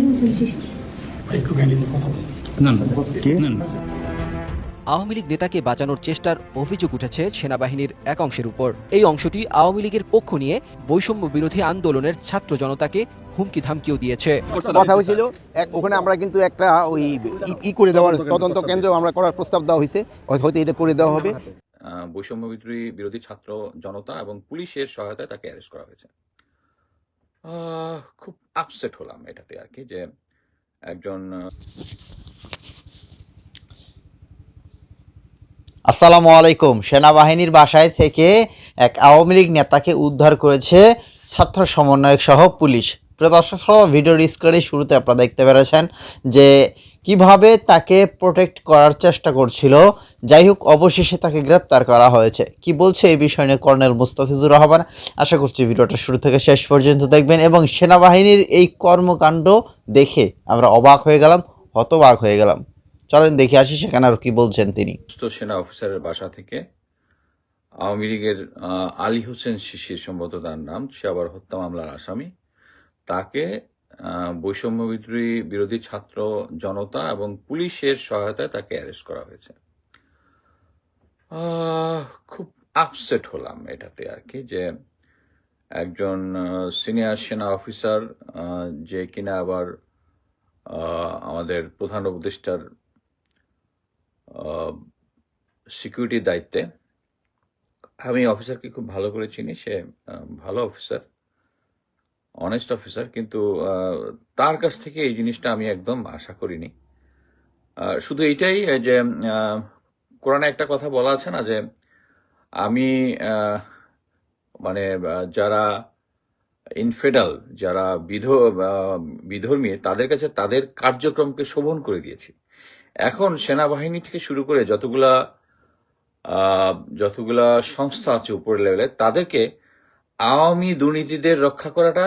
হোসেন শিশির আওয়ামী লীগ নেতাকে বাঁচানোর চেষ্টার অভিযোগ উঠেছে সেনাবাহিনীর এক অংশের উপর। এই অংশটি আওয়ামী লীগের পক্ষ নিয়ে বৈষম্য বিরোধী আন্দোলনের ছাত্র জনতাকে হুমকি ধামকিও দিয়েছে। কথা হয়েছিল ওখানে আমরা কিন্তু একটা ওই ই- করে দেওয়ার তদন্ত কেন্দ্র আমরা করার প্রস্তাব দেওয়া হয়েছে হয়তো এটা করে দেওয়া হবে। আহ, বৈষম্য বিরোধী বিরোধী ছাত্র জনতা এবং পুলিশের সহায়তায় তাকে অ্যারেস্ট করা হয়েছে। খুব আপসেট হলাম এটাতে আর কি যে একজন আসসালামু আলাইকুম। সেনাবাহিনীর বাসায় থেকে এক আওয়ামী লীগ নেতাকে উদ্ধার করেছে ছাত্র সমন্বয়ক সহ পুলিশ। প্রিয় দর্শক ভিডিও স্ক্রিনে শুরুতে আপনারা দেখতে পেরেছেন যে কীভাবে তাকে প্রোটেক্ট করার চেষ্টা করছিল। যাই হোক, অবশেষে তাকে গ্রেপ্তার করা হয়েছে। কি বলছে এই বিষয় নিয়ে কর্নেল মুস্তাফিজুর রহমান? আশা করছি ভিডিওটা শুরু থেকে শেষ পর্যন্ত দেখবেন এবং সেনাবাহিনীর এই কর্মকাণ্ড দেখে আমরা অবাক হয়ে গেলাম, হতবাক হয়ে গেলাম। চলেন দেখে আসি সেখানে আর কি বলছেন তিনি। সেনা অফিসারের বাসা থেকে আওয়ামী লীগের আলী হোসেন শিশির সম্ভবত তার নাম, সে আবার হত্যা মামলার আসামি। তাকে বৈষম্য বিরোধী বিরোধী ছাত্র জনতা এবং পুলিশের সহায়তায় তাকে অ্যারেস্ট করা হয়েছে। খুব আপসেট হলাম এটাতে আর কি যে একজন সিনিয়র সেনা অফিসার যে কিনা আবার আমাদের প্রধান উপদেষ্টার সিকিউরিটির দায়িত্বে। আমি অফিসারকে খুব ভালো করে চিনি, সে ভালো অফিসার অনেস্ট অফিসার কিন্তু তার কাছ থেকে এই জিনিসটা আমি একদম আশা করিনি। শুধু এইটাই যে কোরআনে একটা কথা বলা আছে না যে, আমি মানে যারা ইনফেডাল যারা বিধ বিধর্মী, তাদের কাছে তাদের কার্যক্রমকে শোভন করে দিয়েছি। এখন সেনাবাহিনী থেকে শুরু করে যতগুলা যতগুলা সংস্থা আছে উপরের লেভেলে তাদেরকে আওয়ামী দুর্নীতিদের রক্ষা করাটা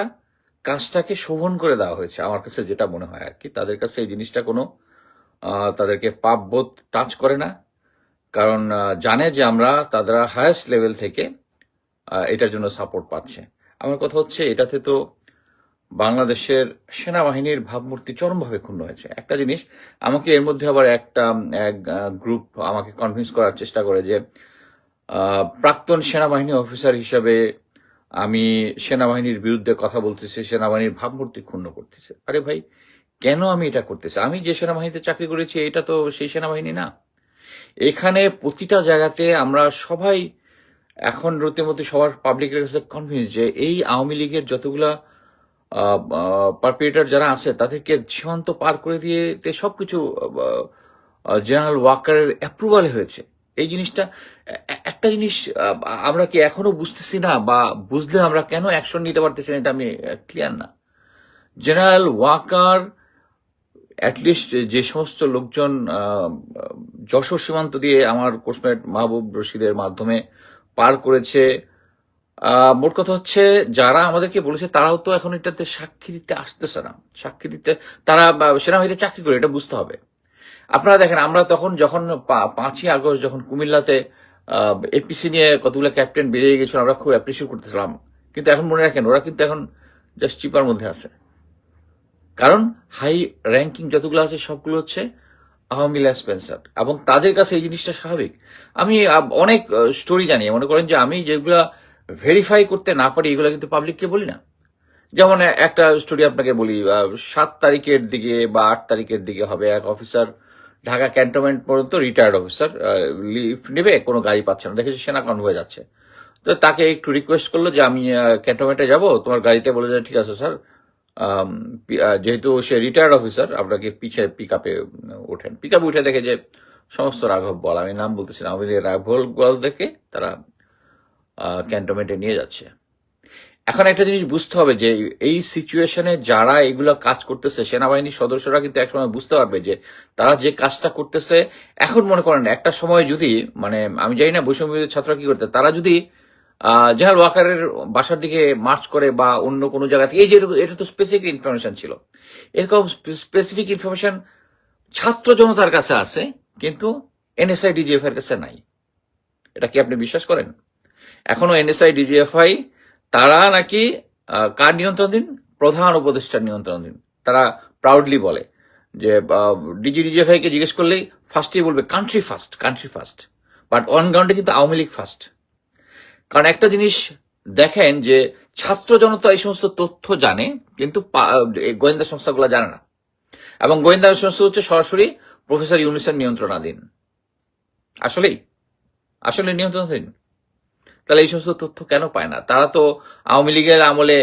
কাজটাকে শোভন করে দেওয়া হয়েছে, আমার কাছে যেটা মনে হয় আর কি। তাদের কাছে এই জিনিসটা কোনো তাদেরকে পাপবোধ টাচ করে না। কারণ জানে যে আমরা তারা হায়েস্ট লেভেল থেকে এটার জন্য সাপোর্ট পাচ্ছে। আমার কথা হচ্ছে, এটাতে তো বাংলাদেশের সেনাবাহিনীর ভাবমূর্তি চরমভাবে ক্ষুণ্ণ হয়েছে। একটা জিনিস, আমাকে এর মধ্যে আবার একটা, এক গ্রুপ আমাকে কনভিন্স করার চেষ্টা করে যে প্রাক্তন সেনাবাহিনী অফিসার হিসাবে আমি সেনাবাহিনীর বিরুদ্ধে কথা বলতেছি, সেনাবাহিনীর ভাবমূর্তি ক্ষুণ্ণ করতেছে। আরে ভাই, কেন আমি এটা করতেছি? আমি যে সেনাবাহিনীতে চাকরি করেছি, এটা তো সেই সেনাবাহিনী না। এখানে প্রতিটা জায়গাতে আমরা সবাই এখন রীতিমতো সবার পাবলিকের কাছে কনভিন্স যে এই আওয়ামী লীগের যতগুলা পারপিয়েটার যারা আছে, তাদেরকে সীমান্ত পার করে দিয়ে সবকিছু জেনারেল ওয়াকারের অ্যাপ্রুভালে হয়েছে। এই জিনিসটা একটা জিনিস আমরা কি এখনও বুঝতেছি না বা বুঝলে আমরা কেন অ্যাকশন নিতে পারতেছি না এটা আমি ক্লিয়ার না। জেনারেল ওয়াকার অ্যাটলিস্ট যে সমস্ত লোকজন যশোর সীমান্ত দিয়ে আমার কোর্সমেট মাহবুব রশিদের মাধ্যমে পার করেছে মোট কথা হচ্ছে যারা আমাদেরকে বলেছে তারাও তো এখন এটাতে সাক্ষী দিতে আসতেছে না। সাক্ষী দিতে, তারা সেনাবাহিনীতে চাকরি করে, এটা বুঝতে হবে। আপনারা দেখেন, আমরা তখন যখন পাঁচই আগস্ট যখন কুমিল্লাতে এপিসি নিয়ে কতগুলো ক্যাপ্টেন বেরিয়ে গেছিল, আমরা খুব অ্যাপ্রিসিয়েট করতেছিলাম। কিন্তু এখন মনে রাখেন, ওরা কিন্তু এখন জাস্ট চিপার মধ্যে আছে। কারণ হাই র্যাঙ্কিং যতগুলো আছে, সবগুলো হচ্ছে আওয়ামী লীগ স্পেন্সার এবং তাদের কাছে এই জিনিসটা স্বাভাবিক। আমি অনেক স্টোরি জানি। মনে করেন যে আমি যেগুলা ভেরিফাই করতে না পারি, এগুলো কিন্তু পাবলিককে বলি না। যেমন একটা স্টোরি আপনাকে বলি সাত তারিখের দিকে বা আট তারিখের দিকে হবে এক অফিসার ঢাকা ক্যান্টনমেন্ট পর্যন্ত রিটায়ার্ড অফিসার লিফট নেবে, কোনো গাড়ি পাচ্ছে না। দেখেছি সেনা কনভয় যাচ্ছে। তো তাকে একটু রিকোয়েস্ট করল যে, আমি ক্যান্টনমেন্টে যাব, তোমার গাড়িতে বলে যে ঠিক আছে স্যার যেহেতু সে রিটায়ার্ড অফিসার আপনাকে পিছে পিক আপে ওঠেন। পিক আপে উঠে দেখে যে, সমস্ত রাঘব বল, আমি নাম বলতেছি না। আমি রাঘব বল দেখে তারা ক্যান্টনমেন্টে নিয়ে যাচ্ছে। এখন একটা জিনিস বুঝতে হবে যে এই সিচুয়েশনে যারা এগুলো কাজ করতেছে, সেনাবাহিনীর সদস্যরা কিন্তু একসময় বুঝতে পারবে যে তারা যে কাজটা করতেছে, এখন মনে করেন একটা সময় যদি মানে আমি জানি না বৈষম্য ছাত্ররা কি করতে, তারা যদি জেনারেল ওয়াকারের বাসার দিকে মার্চ করে বা অন্য কোনো জায়গা থেকে, এই যে এটা তো স্পেসিফিক ইনফরমেশন ছিল। এরকম স্পেসিফিক ইনফরমেশন ছাত্র জনতার কাছে আছে, কিন্তু এনএসআই ডিজিএফ এর কাছে নাই। এটা কি আপনি বিশ্বাস করেন? এখনও এনএসআই ডিজিএফআই তারা নাকি কার নিয়ন্ত্রণাধীন প্রধান উপদেষ্টার নিয়ন্ত্রণাধীন তারা প্রাউডলি বলে যে ডিজি ডিজিএফআই কে জিজ্ঞেস করলেই ফার্স্টই বলবে country first country first but on গ্রাউন্ডে কিন্তু আওয়ামী লীগ ফার্স্ট কারণ একটা জিনিস দেখেন যে, ছাত্র জনতা এই সমস্ত তথ্য জানে, কিন্তু গোয়েন্দা সংস্থাগুলো জানে না। এবং গোয়েন্দা সংস্থা হচ্ছে সরাসরি প্রফেসর ইউনিসের নিয়ন্ত্রণাধীন। আসলেই, আসলে নিয়ন্ত্রণাধীন। তাহলে এই সমস্ত তথ্য কেন পায় না? তারা তো আওয়ামী লীগের আমলে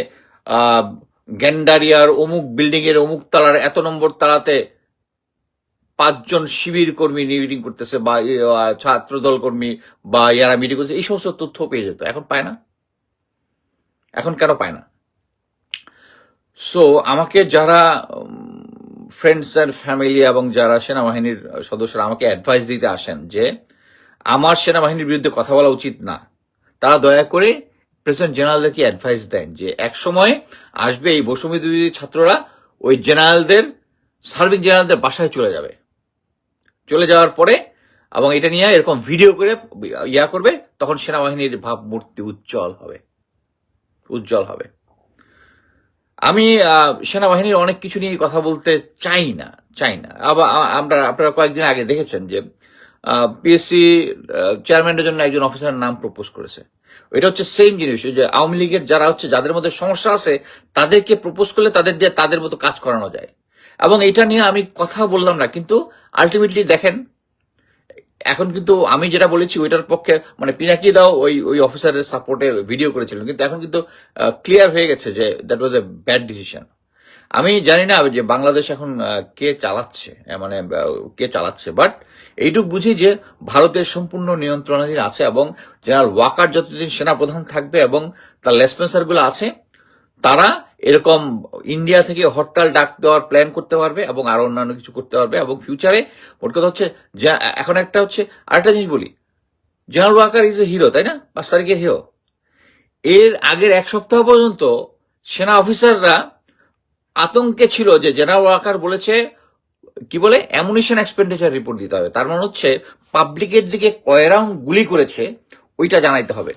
গ্যান্ডারিয়ার অমুক বিল্ডিং এর অমুক তালার এত নম্বর তালাতে পাঁচজন শিবির কর্মী মিটিং করতেছে বা ছাত্র দল কর্মী বা ইয়ারা মিটিং করছে এই সমস্ত তথ্য পেয়ে যেত। এখন পায় না। এখন কেন পায় না? সো আমাকে যারা ফ্রেন্ডস অ্যান্ড ফ্যামিলি এবং যারা সেনাবাহিনীর সদস্যরা আমাকে অ্যাডভাইস দিতে আসেন যে, আমার সেনাবাহিনীর বিরুদ্ধে কথা বলা উচিত না। তারা দয়া করে প্রেসিডেন্ট জেনারেলদেরকে অ্যাডভাইস দেন যে এক সময় আসবে এই বসুমি ছাত্ররা, ওই জেনারেলদের সার্ভিং জেনারেলদের বাসায় চলে যাবে। চলে যাওয়ার পরে এবং এটা নিয়ে এরকম ভিডিও করে ইয়া করবে, তখন সেনাবাহিনীর ভাবমূর্তি উজ্জ্বল হবে। উজ্জ্বল হবে। আমি সেনাবাহিনীর অনেক কিছু নিয়ে কথা বলতে চাই না চাই না। আবার আমরা, আপনারা কয়েকদিন আগে দেখেছেন যে পিএসসি চেয়ারম্যানের জন্য একজন অফিসারের নাম প্রপোজ করেছে। এটা হচ্ছে সেম জিনিস যে আওয়ামী লীগের যারা হচ্ছে, যাদের মধ্যে সমস্যা আছে, তাদেরকে প্রপোজ করলে তাদের দিয়ে তাদের মতো কাজ করানো যায়। এবং এটা নিয়ে আমি কথা বললাম না, কিন্তু আলটিমেটলি দেখেন, এখন কিন্তু আমি যেটা বলেছি, ওইটার পক্ষে মানে পিনাকি দাও ওই ওই অফিসারের সাপোর্টে ভিডিও করেছিলেন, কিন্তু এখন কিন্তু ক্লিয়ার হয়ে গেছে যে that was a bad decision আমি জানি না যে বাংলাদেশ এখন কে চালাচ্ছে মানে কে চালাচ্ছে বাট এইটুক বুঝি যে ভারতের সম্পূর্ণ নিয়ন্ত্রণাধীন আছে এবং জেনারেল ওয়াকার যতদিন সেনাপ্রধান থাকবে এবং তার লেসপেন্সারগুলো আছে, তারা এরকম ইন্ডিয়া থেকে হরতাল ডাক দেওয়ার প্ল্যান করতে পারবে এবং আরও অন্যান্য কিছু করতে পারবে এবং ফিউচারে মোট কথা হচ্ছে এখন একটা হচ্ছে আরেকটা জিনিস বলি। General Waker is a hero তাই না? পাঁচ তারিখের হিরো এর আগের এক সপ্তাহ পর্যন্ত সেনা অফিসাররা আতঙ্কে ছিল যে জেনারেল ওয়াকার বলেছে, কি বলে অ্যামুনিশন এক্সপেন্ডিচার রিপোর্ট দিতে হবে। তার মানে হচ্ছে পাবলিকের দিকে কয় রাউন্ড গুলি করেছে, ওইটা জানাইতে হবে।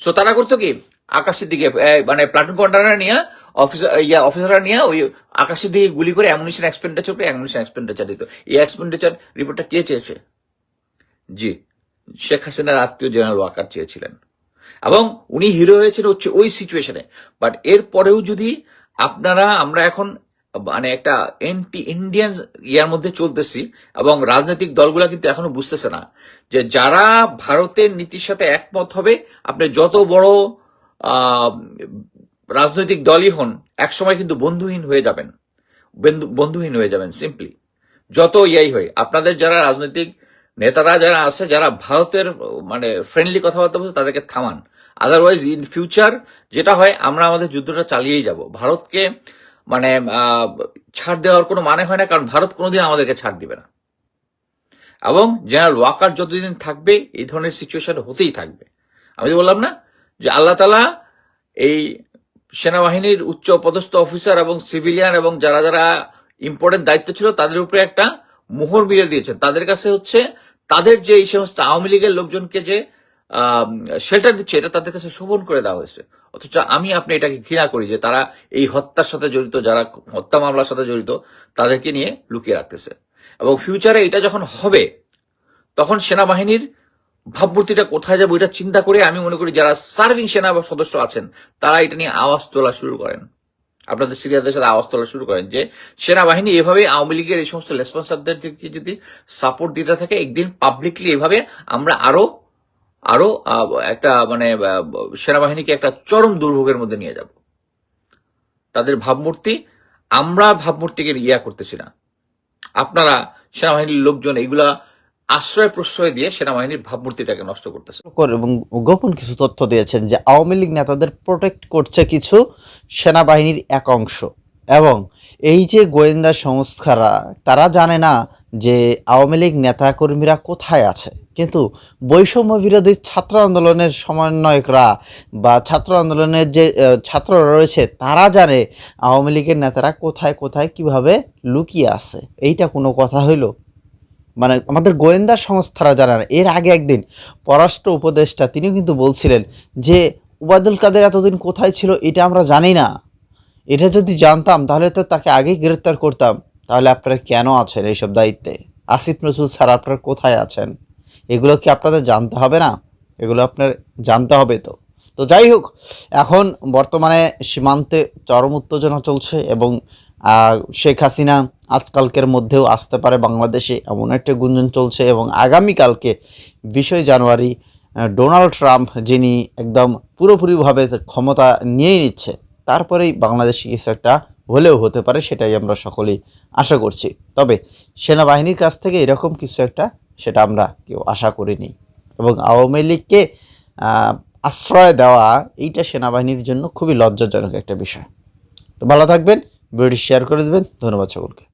সো তারা করতো কি, আকাশের দিকে মানে প্লাটুন কমান্ডাররা নিয়ে অফিসার ইয়া অফিসাররা নিয়ে ওই আকাশের দিকে গুলি করে অ্যামুনিশন এক্সপেন্ডিচার করে অ্যামুনিশন এক্সপেন্ডিচার দিত। এই এক্সপেন্ডিচার রিপোর্টটা কে চেয়েছে? জি, শেখ হাসিনার আত্মীয় জেনারেল ওয়াকার চেয়েছিলেন। এবং উনি হিরো হয়েছেন হচ্ছে ওই সিচুয়েশনে বাট এর পরেও যদি আপনারা, আমরা এখন মানে একটা এন্টি ইন্ডিয়ান ইয়ার মধ্যে চলতেছি এবং রাজনৈতিক দলগুলা কিন্তু এখনও বুঝতেছে না যে যারা ভারতের নীতির সাথে একমত হবে, আপনি যত বড় রাজনৈতিক দলই হন, একসময় কিন্তু বন্ধুহীন হয়ে যাবেন। বন্ধুহীন হয়ে যাবেন সিম্পলি যত ইয়াই হয় আপনাদের যারা রাজনৈতিক নেতারা যারা আছে, যারা ভারতের মানে ফ্রেন্ডলি কথাবার্তা বলছে, তাদেরকে থামান। আদারওয়াইজ ইন ফিউচার যেটা হয়, আমরা আমাদের যুদ্ধটা চালিয়েই যাব। ভারতকে মানে ছাড় দেওয়ার কোনো মানে হয় না, কারণ ভারত কোনোদিন আমাদেরকে ছাড় দিবে না। এবং জেনারেল ওয়াকার যতদিন থাকবে, এই ধরনের সিচুয়েশন হতেই থাকবে। আমি তো বললাম না, যে আল্লাহ তালা এই সেনাবাহিনীর উচ্চ পদস্থ অফিসার এবং সিভিলিয়ান এবং যারা যারা ইম্পর্টেন্ট দায়িত্ব ছিল, তাদের উপরে একটা মোহর বিয়ে দিয়েছেন। তাদের কাছে হচ্ছে, তাদের যে এই সমস্ত আওয়ামী লীগের লোকজনকে যে শেল্টার দিচ্ছে, এটা তাদের কাছে শোভন করে দেওয়া হয়েছে। অথচ আমি আপনি এটাকে ঘৃণা করি যে তারা এই হত্যার সাথে জড়িত, যারা হত্যা মামলার সাথে জড়িত, তাদেরকে নিয়ে লুকিয়ে রাখতেছে। এবং ফিউচারে এটা যখন হবে, তখন সেনাবাহিনীর ভাবমূর্তিটা কোথায় যাব এটা চিন্তা করে আমি মনে করি যারা সার্ভিং সেনা সদস্য আছেন, তারা এটা নিয়ে আওয়াজ তোলা শুরু করেন। আপনাদের সিরিয়াসদের সাথে আওয়াজ তোলা শুরু করেন যে সেনাবাহিনী এভাবে আওয়ামী লীগের এই সমস্ত রেসপন্সারদেরকে যদি সাপোর্ট দিতে থাকে, একদিন পাবলিকলি এভাবে আমরা আরও আরও একটা মানে সেনাবাহিনীকে একটা চরম দুর্ভোগের মধ্যে নিয়ে যাব। তাদের ভাবমূর্তি, আমরা ভাবমূর্তিকে ইয়া করতেছি না। আপনারা সেনাবাহিনীর লোকজন এগুলা আশ্রয় প্রশ্রয় দিয়ে সেনাবাহিনীর ভাবমূর্তিটাকে নষ্ট করতেছে। করে এবং গোপন কিছু তথ্য দিয়েছেন যে আওয়ামী লীগ নেতাদের প্রোটেক্ট করছে কিছু সেনাবাহিনীর এক অংশ এবং এই যে গোয়েন্দা সংস্থারা, তারা জানে না যে আওয়ামী লীগ নেতাকর্মীরা কোথায় আছে। কিন্তু বৈষম্য বিরোধী ছাত্র আন্দোলনের সমন্বয়করা বা ছাত্র আন্দোলনের যে ছাত্ররা রয়েছে, তারা জানে আওয়ামী লীগের নেতারা কোথায় কোথায় কীভাবে লুকিয়ে আছে। এইটা কোনো কথা হইল? মানে আমাদের গোয়েন্দা সংস্থারা জানে না এর আগে একদিন পররাষ্ট্র উপদেষ্টা তিনিও কিন্তু বলছিলেন যে, উবায়দুল কাদের এতদিন কোথায় ছিল এটা আমরা জানি না। এটা যদি জানতাম, তাহলে তো তাকে আগেই গ্রেপ্তার করতাম। তাহলে আপনারা কেন আছেন এইসব দায়িত্বে? আসিফ নজরুল স্যার আপনারা কোথায় আছেন? এগুলো কি আপনাদের জানতে হবে না? এগুলো আপনার জানতে হবে তো। তো যাই হোক, এখন বর্তমানে সীমান্তে চরম উত্তেজনা চলছে এবং শেখ হাসিনা আজকালকের মধ্যেও আসতে পারে বাংলাদেশে এমন একটা গুঞ্জন চলছে এবং আগামীকালকে বিশই জানুয়ারি ডোনাল্ড ট্রাম্প যিনি একদম পুরোপুরিভাবে ক্ষমতা নিয়েই নিচ্ছে, তারপরেই বাংলাদেশে কিছু একটা হলেও হতে পারে সেটাই আমরা সকলেই আশা করছি। তবে সেনাবাহিনীর কাছ থেকে এরকম কিছু একটা সেটা আমরা কেউ আশা করিনি। এবং আওয়ামী লীগকে আশ্রয় দেওয়া এইটা সেনাবাহিনীর জন্য খুবই লজ্জাজনক একটা বিষয়। তো ভালো থাকবেন, ভিডিওটি শেয়ার করে দেবেন। ধন্যবাদ সকলকে।